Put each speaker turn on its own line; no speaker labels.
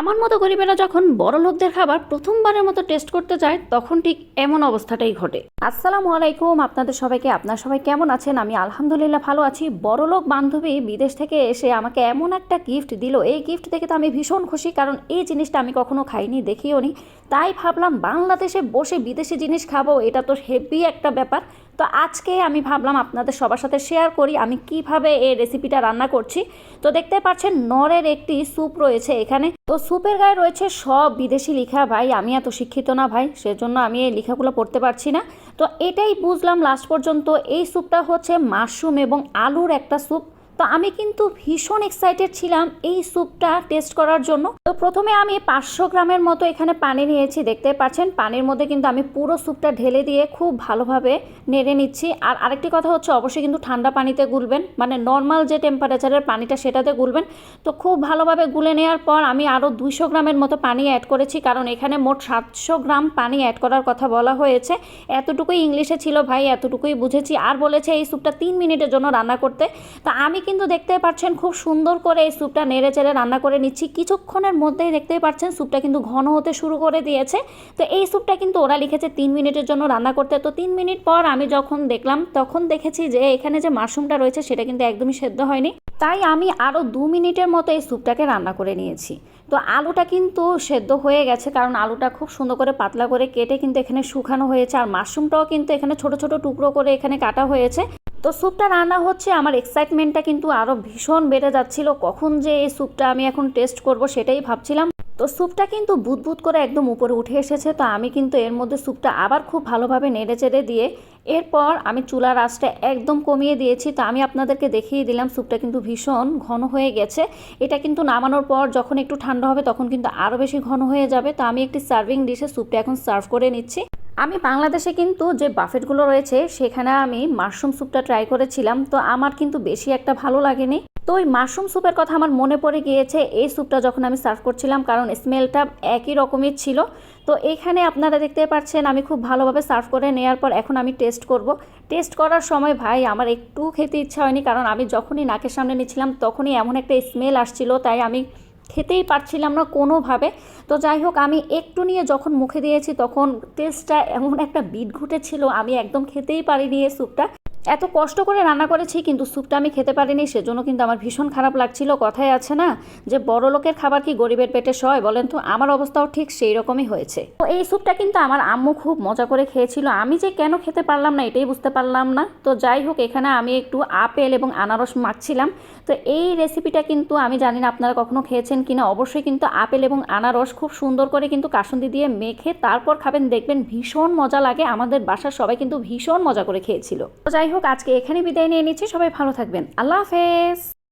আমার মতো গরিবেরা যখন বড় লোকদের খাবার প্রথমবারের মতো টেস্ট করতে যায়, তখন ঠিক এমন অবস্থাটাই ঘটে। আসসালামু আলাইকুম, আপনাদের সবাইকে, আপনার সবাই কেমন আছেন? আমি আলহামদুলিল্লাহ ভালো আছি। বড় লোক বান্ধবী বিদেশ থেকে এসে আমাকে এমন একটা গিফট দিল। এই গিফট দেখে তো আমি ভীষণ খুশি, কারণ এই জিনিসটা আমি কখনো খাইনি দেখিও নি তাই ভাবলাম বাংলাদেশে বসে বিদেশি জিনিস খাব, এটা তো হেভি একটা ব্যাপার। তো আজকে আমি ভাবলাম আপনাদের সবার সাথে শেয়ার করি আমি কীভাবে এই রেসিপিটা রান্না করছি। তো দেখতে পাচ্ছেন নরের একটি স্যুপ রয়েছে এখানে। তো স্যুপের গায়ে রয়েছে সব বিদেশি লেখা। ভাই, আমি এত শিক্ষিত না ভাই, সেজন্য আমি এই লেখাগুলো পড়তে পারছি না। তো এটাই বুঝলাম লাস্ট পর্যন্ত এই স্যুপটা হচ্ছে মাশরুম এবং আলুর একটা স্যুপ তো আমি কিন্তু ভীষণ এক্সাইটেড ছিলাম এই স্যুপটা টেস্ট করার জন্য। তো প্রথমে আমি পাঁচশো গ্রামের মতো এখানে পানি নিয়েছি, দেখতে পাচ্ছেন? পানির মধ্যে কিন্তু আমি পুরো স্যুপটা ঢেলে দিয়ে খুব ভালোভাবে নেড়ে নিচ্ছি। আর আরেকটি কথা হচ্ছে, অবশ্যই কিন্তু ঠান্ডা পানিতে গুলবেন মানে নর্মাল যে টেম্পারেচারের পানিটা সেটাতে গুলবেন। তো খুব ভালোভাবে গুলে নেওয়ার পর আমি আরও দুইশো গ্রামের মতো পানি অ্যাড করেছি, কারণ এখানে মোট সাতশো গ্রাম পানি অ্যাড করার কথা বলা হয়েছে। এতটুকুই ইংলিশে ছিল ভাই, এতটুকুই বুঝেছি। আর বলেছে এই স্যুপটা তিন মিনিটের জন্য রান্না করতে। তা আমি কিন্তু দেখতে পাচ্ছেন খুব সুন্দর করে এই স্যুপটা নেড়ে চেড়ে রান্না করে নিচ্ছি। কিছুক্ষণের মধ্যেই দেখতেই পাচ্ছেন স্যুপটা কিন্তু ঘন হতে শুরু করে দিয়েছে। তো এই স্যুপটা কিন্তু ওরা লিখেছে তিন মিনিটের জন্য রান্না করতে। তো তিন মিনিট পর আমি যখন দেখলাম, তখন দেখেছি যে এখানে যে মাশরুমটা রয়েছে সেটা কিন্তু একদমই সেদ্ধ হয়নি। তাই আমি আরও দু মিনিটের মতো এই স্যুপটাকে রান্না করে নিয়েছি। তো আলুটা কিন্তু সেদ্ধ হয়ে গেছে, কারণ আলুটা খুব সুন্দর করে পাতলা করে কেটে কিন্তু এখানে শুকানো হয়েছে। আর মাশরুমটাও কিন্তু এখানে ছোট ছোট টুকরো করে এখানে কাটা হয়েছে। তো স্যুপটা রান্না হচ্ছে, আমার এক্সাইটমেন্টটা কিন্তু আরও ভীষণ বেড়ে যাচ্ছিল। কখন যে এই স্যুপটা আমি এখন টেস্ট করব সেটাই ভাবছিলাম। তো স্যুপটা কিন্তু বুদবুদ করে একদম উপরে উঠে এসেছে, তো আমি কিন্তু এর মধ্যে স্যুপটা আবার খুব ভালোভাবে নেড়ে চেড়ে দিয়ে, এরপর আমি চুলার আঁচটা একদম কমিয়ে দিয়েছি। তো আমি আপনাদেরকে দেখিয়ে দিলাম, স্যুপটা কিন্তু ভীষণ ঘন হয়ে গেছে। এটা কিন্তু নামানোর পর যখন একটু ঠান্ডা হবে, তখন কিন্তু আরও বেশি ঘন হয়ে যাবে। তো আমি একটি সার্ভিং ডিশে স্যুপটা এখন সার্ভ করে নিচ্ছি। আমি বাংলাদেশে কিন্তু যে বাফেটগুলো রয়েছে, সেখানে আমি মাশরুম স্যুপটা ট্রাই করেছিলাম। তো আমার কিন্তু বেশি একটা ভালো লাগেনি। তো ওই মাশরুম স্যুপের কথা আমার মনে পড়ে গিয়েছে, এই স্যুপটা যখন আমি সার্ভ করছিলাম, কারণ স্মেলটা একই রকমের ছিল। তো এখানে আপনারা দেখতে পাচ্ছেন, আমি খুব ভালোভাবে সার্ভ করে নেওয়ার পর এখন আমি টেস্ট করব। টেস্ট করার সময় ভাই, আমার একটু খেতে ইচ্ছা হয়নি, কারণ আমি যখনই নাকের সামনে নিচ্ছিলাম, তখনই এমন একটা স্মেল আসছিল। তাই আমি খেতেই পারছিলাম না কোনোভাবে। তো যাই হোক, আমি একটু নিয়ে যখন মুখে দিয়েছি, তখন টেস্টটা এমন একটা বিট ঘুটেছিল, আমি একদম খেতেই পারিনি এই স্যুপটা এত কষ্ট করে রান্না করেছি, কিন্তু স্যুপটা আমি খেতে পারিনি, সেজন্য কিন্তু আমার ভীষণ খারাপ লাগছিল। কথাই আছে না যে, বড় লোকের খাবার কি গরিবের পেটে সয় বলেন তো? আমার অবস্থাও ঠিক সেই রকমই হয়েছে। তো এই স্যুপটা কিন্তু আমার আম্মু খুব মজা করে খেয়েছিল। আমি যে কেন খেতে পারলাম না, এটাই বুঝতে পারলাম না। তো যাই হোক, এখানে আমি একটু আপেল এবং আনারস মাখছিলাম। তো এই রেসিপিটা কিন্তু আমি জানি না আপনারা কখনো খেয়েছেন কিনা, অবশ্যই কিন্তু আপেল এবং আনারস খুব সুন্দর করে কিন্তু কাসুন্দি দিয়ে মেখে তারপর খাবেন। দেখবেন ভীষণ মজা লাগে। আমাদের বাসার সবাই কিন্তু ভীষণ মজা করে খেয়েছিল। তো যাই হোক আজকে এখানে বিদায় নিয়ে নিচ্ছি। সবাই ভালো থাকবেন। আল্লাহ হাফেজ।